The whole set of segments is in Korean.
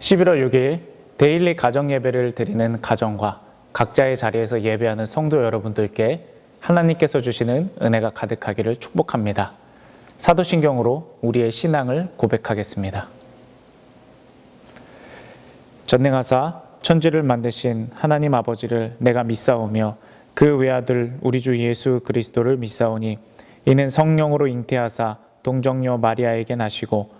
11월 6일 데일리 가정 예배를 드리는 가정과 각자의 자리에서 예배하는 성도 여러분들께 하나님께서 주시는 은혜가 가득하기를 축복합니다. 사도신경으로 우리의 신앙을 고백하겠습니다. 전능하사 천지를 만드신 하나님 아버지를 내가 믿사오며 그 외아들 우리 주 예수 그리스도를 믿사오니 이는 성령으로 잉태하사 동정녀 마리아에게 나시고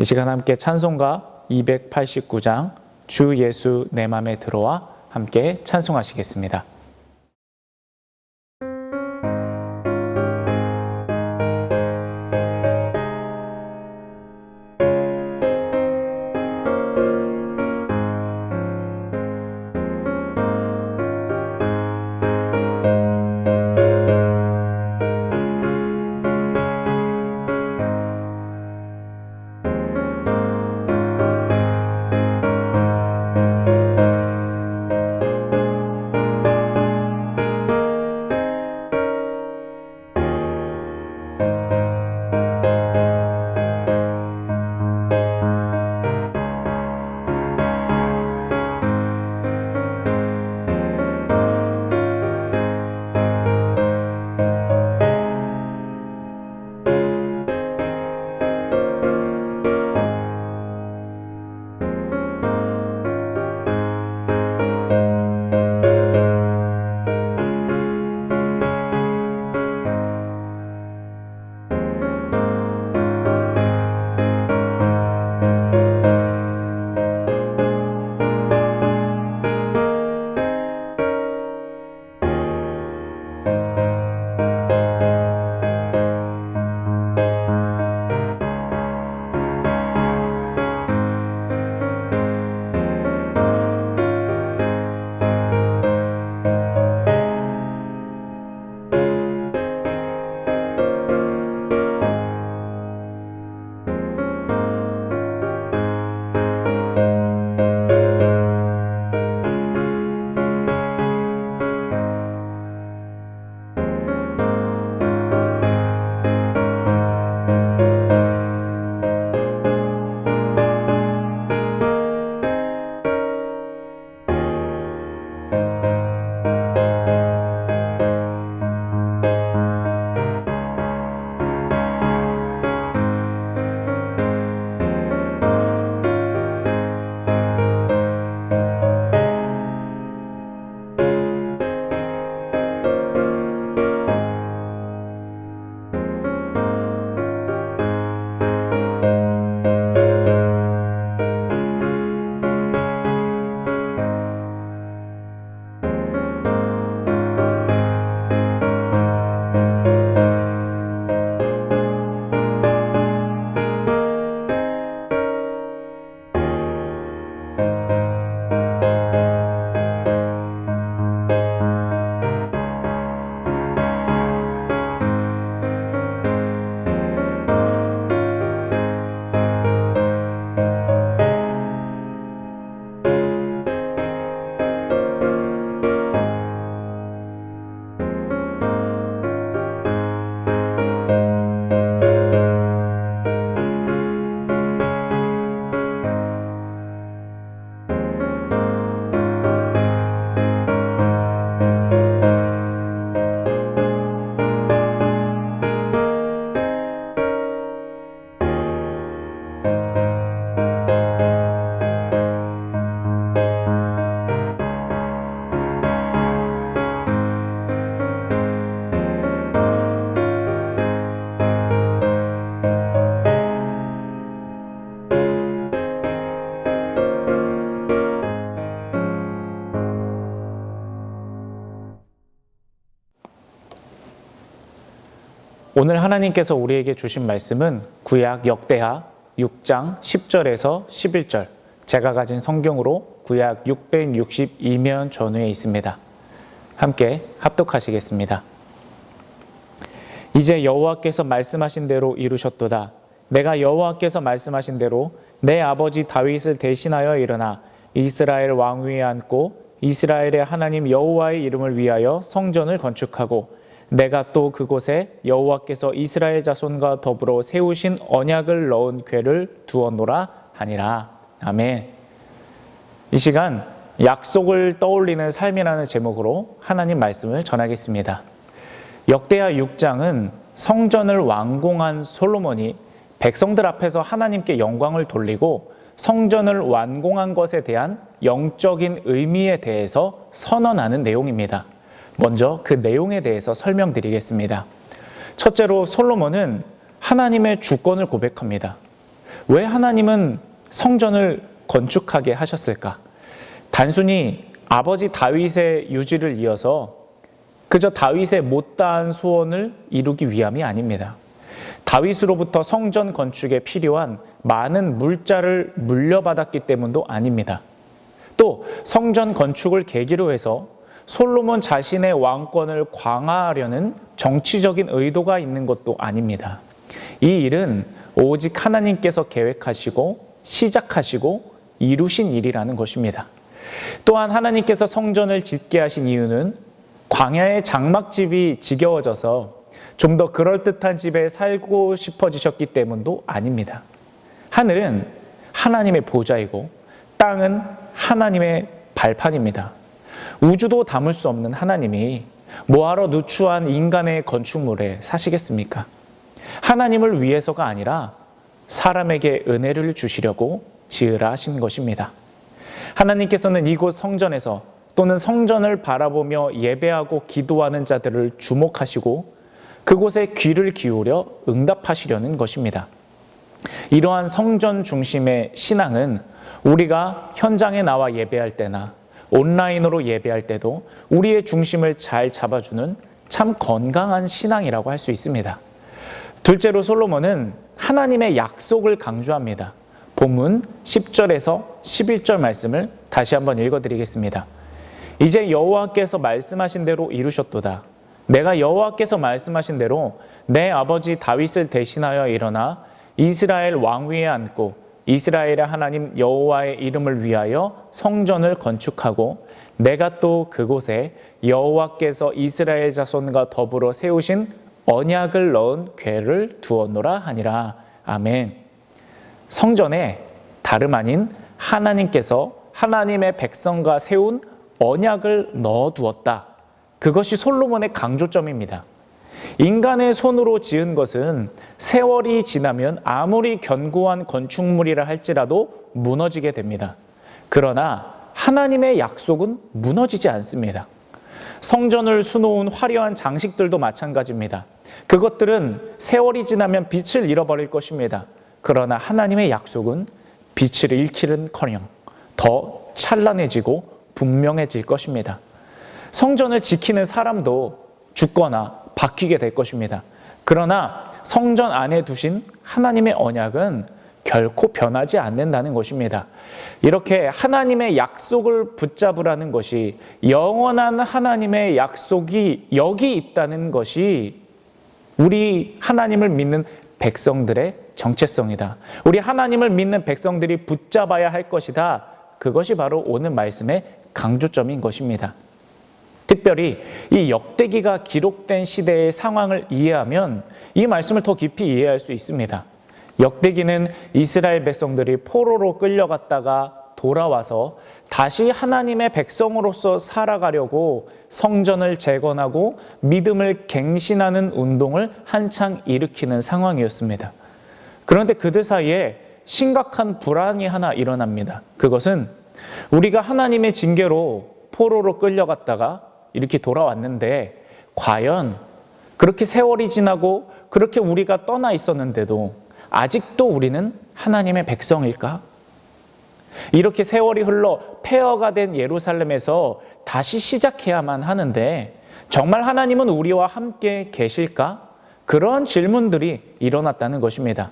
이 시간 함께 찬송가 289장 주 예수 내 맘에 들어와 함께 찬송하시겠습니다. 오늘 하나님께서 우리에게 주신 말씀은 구약 역대하 6장 10절에서 11절 제가 가진 성경으로 구약 662면 전후에 있습니다. 함께 합독하시겠습니다. 이제 여호와께서 말씀하신 대로 이루셨도다. 내가 여호와께서 말씀하신 대로 내 아버지 다윗을 대신하여 일어나 이스라엘 왕 위에 앉고 이스라엘의 하나님 여호와의 이름을 위하여 성전을 건축하고 내가 또 그곳에 여호와께서 이스라엘 자손과 더불어 세우신 언약을 넣은 궤를 두었노라 하니라. 아멘. 이 시간 약속을 떠올리는 삶이라는 제목으로 하나님 말씀을 전하겠습니다. 역대하 6장은 성전을 완공한 솔로몬이 백성들 앞에서 하나님께 영광을 돌리고 성전을 완공한 것에 대한 영적인 의미에 대해서 선언하는 내용입니다. 먼저 그 내용에 대해서 설명드리겠습니다. 첫째로 솔로몬은 하나님의 주권을 고백합니다. 왜 하나님은 성전을 건축하게 하셨을까? 단순히 아버지 다윗의 유지를 이어서 그저 다윗의 못다한 소원을 이루기 위함이 아닙니다. 다윗으로부터 성전 건축에 필요한 많은 물자를 물려받았기 때문도 아닙니다. 또 성전 건축을 계기로 해서 솔로몬 자신의 왕권을 강화하려는 정치적인 의도가 있는 것도 아닙니다. 이 일은 오직 하나님께서 계획하시고 시작하시고 이루신 일이라는 것입니다. 또한 하나님께서 성전을 짓게 하신 이유는 광야의 장막집이 지겨워져서 좀 더 그럴듯한 집에 살고 싶어지셨기 때문도 아닙니다. 하늘은 하나님의 보좌이고 땅은 하나님의 발판입니다. 우주도 담을 수 없는 하나님이 뭐하러 누추한 인간의 건축물에 사시겠습니까? 하나님을 위해서가 아니라 사람에게 은혜를 주시려고 지으라 하신 것입니다. 하나님께서는 이곳 성전에서 또는 성전을 바라보며 예배하고 기도하는 자들을 주목하시고 그곳에 귀를 기울여 응답하시려는 것입니다. 이러한 성전 중심의 신앙은 우리가 현장에 나와 예배할 때나 온라인으로 예배할 때도 우리의 중심을 잘 잡아주는 참 건강한 신앙이라고 할 수 있습니다. 둘째로 솔로몬은 하나님의 약속을 강조합니다. 본문 10절에서 11절 말씀을 다시 한번 읽어드리겠습니다. 이제 여호와께서 말씀하신 대로 이루셨도다. 내가 여호와께서 말씀하신 대로 내 아버지 다윗을 대신하여 일어나 이스라엘 왕 위에 앉고 이스라엘의 하나님 여호와의 이름을 위하여 성전을 건축하고 내가 또 그곳에 여호와께서 이스라엘 자손과 더불어 세우신 언약을 넣은 궤를 두었노라 하니라. 아멘. 성전에 다름 아닌 하나님께서 하나님의 백성과 세운 언약을 넣어 두었다. 그것이 솔로몬의 강조점입니다. 인간의 손으로 지은 것은 세월이 지나면 아무리 견고한 건축물이라 할지라도 무너지게 됩니다. 그러나 하나님의 약속은 무너지지 않습니다. 성전을 수놓은 화려한 장식들도 마찬가지입니다. 그것들은 세월이 지나면 빛을 잃어버릴 것입니다. 그러나 하나님의 약속은 빛을 잃기는 커녕 더 찬란해지고 분명해질 것입니다. 성전을 지키는 사람도 죽거나 바뀌게 될 것입니다. 그러나 성전 안에 두신 하나님의 언약은 결코 변하지 않는다는 것입니다. 이렇게 하나님의 약속을 붙잡으라는 것이 영원한 하나님의 약속이 여기 있다는 것이 우리 하나님을 믿는 백성들의 정체성이다. 우리 하나님을 믿는 백성들이 붙잡아야 할 것이다. 그것이 바로 오늘 말씀의 강조점인 것입니다. 특별히 이 역대기가 기록된 시대의 상황을 이해하면 이 말씀을 더 깊이 이해할 수 있습니다. 역대기는 이스라엘 백성들이 포로로 끌려갔다가 돌아와서 다시 하나님의 백성으로서 살아가려고 성전을 재건하고 믿음을 갱신하는 운동을 한창 일으키는 상황이었습니다. 그런데 그들 사이에 심각한 불안이 하나 일어납니다. 그것은 우리가 하나님의 징계로 포로로 끌려갔다가 이렇게 돌아왔는데 과연 그렇게 세월이 지나고 그렇게 우리가 떠나 있었는데도 아직도 우리는 하나님의 백성일까? 이렇게 세월이 흘러 폐허가 된 예루살렘에서 다시 시작해야만 하는데 정말 하나님은 우리와 함께 계실까? 그런 질문들이 일어났다는 것입니다.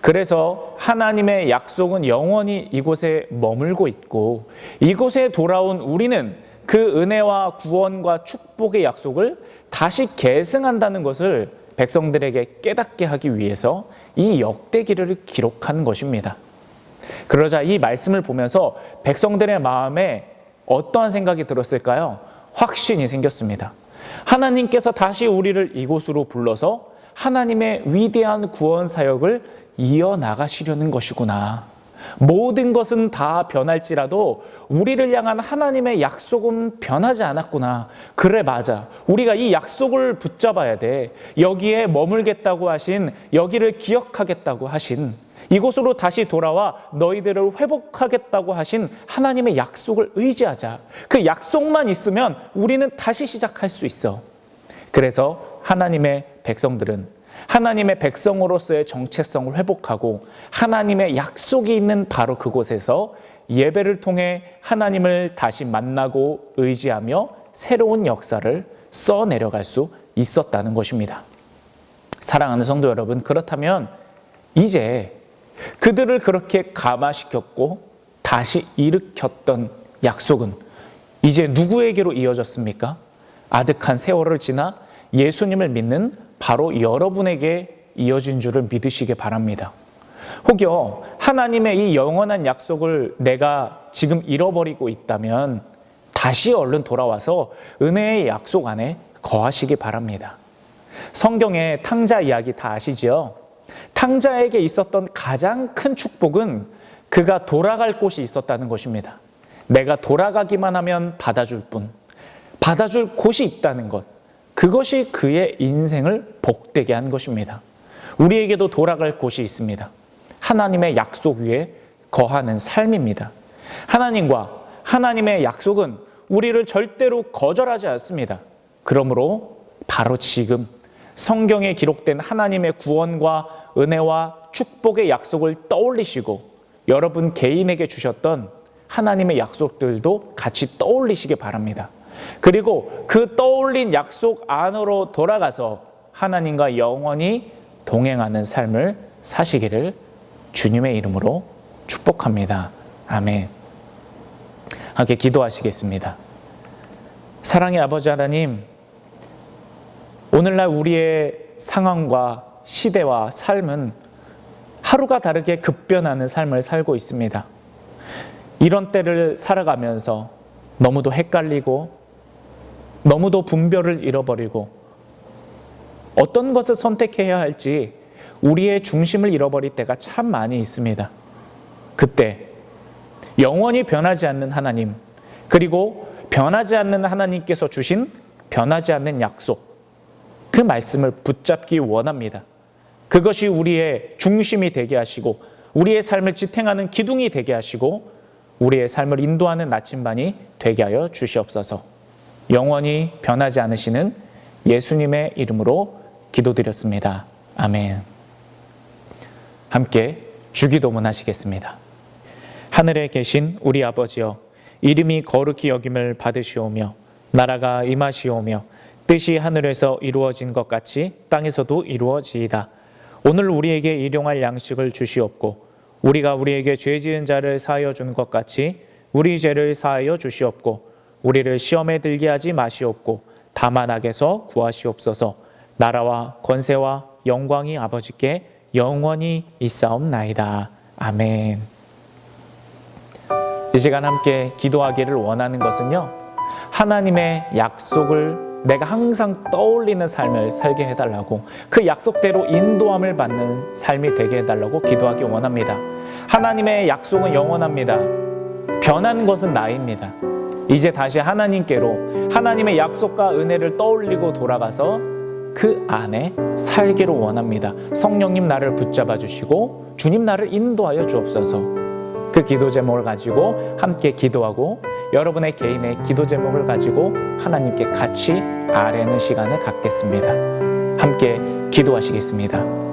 그래서 하나님의 약속은 영원히 이곳에 머물고 있고 이곳에 돌아온 우리는 그 은혜와 구원과 축복의 약속을 다시 계승한다는 것을 백성들에게 깨닫게 하기 위해서 이 역대기를 기록한 것입니다. 그러자 이 말씀을 보면서 백성들의 마음에 어떠한 생각이 들었을까요? 확신이 생겼습니다. 하나님께서 다시 우리를 이곳으로 불러서 하나님의 위대한 구원 사역을 이어나가시려는 것이구나. 모든 것은 다 변할지라도 우리를 향한 하나님의 약속은 변하지 않았구나. 그래, 맞아. 우리가 이 약속을 붙잡아야 돼. 여기에 머물겠다고 하신, 여기를 기억하겠다고 하신, 이곳으로 다시 돌아와 너희들을 회복하겠다고 하신 하나님의 약속을 의지하자. 그 약속만 있으면 우리는 다시 시작할 수 있어. 그래서 하나님의 백성들은 하나님의 백성으로서의 정체성을 회복하고 하나님의 약속이 있는 바로 그곳에서 예배를 통해 하나님을 다시 만나고 의지하며 새로운 역사를 써 내려갈 수 있었다는 것입니다. 사랑하는 성도 여러분, 그렇다면 이제 그들을 그렇게 감화시켰고 다시 일으켰던 약속은 이제 누구에게로 이어졌습니까? 아득한 세월을 지나 예수님을 믿는 바로 여러분에게 이어진 줄을 믿으시기 바랍니다. 혹여 하나님의 이 영원한 약속을 내가 지금 잃어버리고 있다면 다시 얼른 돌아와서 은혜의 약속 안에 거하시기 바랍니다. 성경의 탕자 이야기 다 아시지요? 탕자에게 있었던 가장 큰 축복은 그가 돌아갈 곳이 있었다는 것입니다. 내가 돌아가기만 하면 받아줄 뿐, 받아줄 곳이 있다는 것. 그것이 그의 인생을 복되게 한 것입니다. 우리에게도 돌아갈 곳이 있습니다. 하나님의 약속 위에 거하는 삶입니다. 하나님과 하나님의 약속은 우리를 절대로 거절하지 않습니다. 그러므로 바로 지금 성경에 기록된 하나님의 구원과 은혜와 축복의 약속을 떠올리시고 여러분 개인에게 주셨던 하나님의 약속들도 같이 떠올리시기 바랍니다. 그리고 그 떠올린 약속 안으로 돌아가서 하나님과 영원히 동행하는 삶을 사시기를 주님의 이름으로 축복합니다. 아멘. 함께 기도하시겠습니다. 사랑의 아버지 하나님, 오늘날 우리의 상황과 시대와 삶은 하루가 다르게 급변하는 삶을 살고 있습니다. 이런 때를 살아가면서 너무도 헷갈리고 너무도 분별을 잃어버리고 어떤 것을 선택해야 할지 우리의 중심을 잃어버릴 때가 참 많이 있습니다. 그때 영원히 변하지 않는 하나님, 그리고 변하지 않는 하나님께서 주신 변하지 않는 약속, 그 말씀을 붙잡기 원합니다. 그것이 우리의 중심이 되게 하시고, 우리의 삶을 지탱하는 기둥이 되게 하시고, 우리의 삶을 인도하는 나침반이 되게 하여 주시옵소서. 영원히 변하지 않으시는 예수님의 이름으로 기도드렸습니다. 아멘. 함께 주기도문 하시겠습니다. 하늘에 계신 우리 아버지여, 이름이 거룩히 여김을 받으시오며, 나라가 임하시오며, 뜻이 하늘에서 이루어진 것 같이 땅에서도 이루어지이다. 오늘 우리에게 일용할 양식을 주시옵고, 우리가 우리에게 죄 지은 자를 사하여 준 것 같이 우리 죄를 사하여 주시옵고, 우리를 시험에 들게 하지 마시옵고 다만 악에서 구하시옵소서. 나라와 권세와 영광이 아버지께 영원히 있사옵나이다. 아멘. 이 시간 함께 기도하기를 원하는 것은요. 하나님의 약속을 내가 항상 떠올리는 삶을 살게 해달라고 그 약속대로 인도함을 받는 삶이 되게 해달라고 기도하기 원합니다. 하나님의 약속은 영원합니다. 변한 것은 나입니다. 이제 다시 하나님께로 하나님의 약속과 은혜를 떠올리고 돌아가서 그 안에 살기를 원합니다. 성령님 나를 붙잡아 주시고 주님 나를 인도하여 주옵소서. 그 기도 제목을 가지고 함께 기도하고 여러분의 개인의 기도 제목을 가지고 하나님께 같이 아뢰는 시간을 갖겠습니다. 함께 기도하시겠습니다.